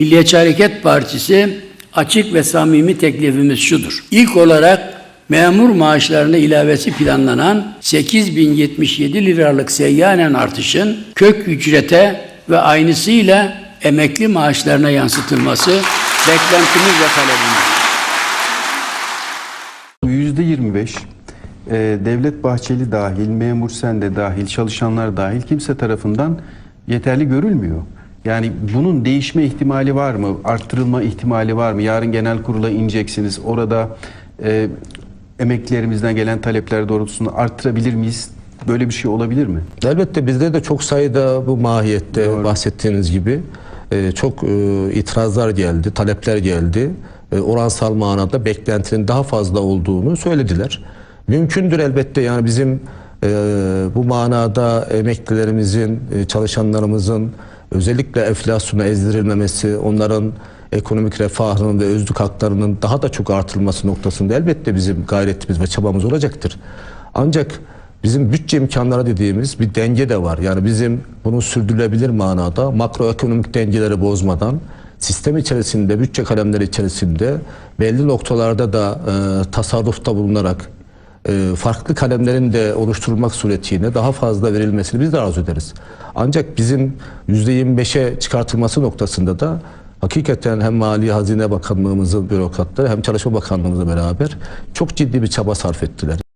Milliyetçi Hareket Partisi açık ve samimi teklifimiz şudur. İlk olarak memur maaşlarına ilavesi planlanan 8077 liralık seyyanen artışın kök ücrete ve aynısıyla emekli maaşlarına yansıtılması beklentimiz ve talebimiz. %25 e, Devlet Bahçeli dahil, memur sen de dahil, çalışanlar dahil kimse tarafından yeterli görülmüyor. Yani bunun değişme ihtimali var mı? Arttırılma ihtimali var mı? Yarın genel kurula ineceksiniz. Orada e, emeklilerimizden gelen talepler doğrultusunda arttırabilir miyiz? Böyle bir şey olabilir mi? Elbette bizde de çok sayıda bu mahiyette bahsettiğiniz gibi e, çok e, itirazlar geldi, talepler geldi. E, oransal manada beklentinin daha fazla olduğunu söylediler. Mümkündür elbette yani bizim e, bu manada emeklilerimizin, e, çalışanlarımızın özellikle enflasyona ezdirilmemesi, onların ekonomik refahının ve özlük haklarının daha da çok artırılması noktasında elbette bizim gayretimiz ve çabamız olacaktır. Ancak bizim bütçe imkanları dediğimiz bir denge de var. Yani bizim bunu sürdürülebilir manada makroekonomik dengeleri bozmadan sistem içerisinde, bütçe kalemleri içerisinde belli noktalarda da e, tasarrufta bulunarak farklı kalemlerin de oluşturulmak suretiyle daha fazla verilmesini biz de arzu ederiz. Ancak bizim %25'e çıkartılması noktasında da hakikaten hem Mali Hazine Bakanlığımızın bürokratları hem Çalışma Bakanlığımızla beraber çok ciddi bir çaba sarf ettiler.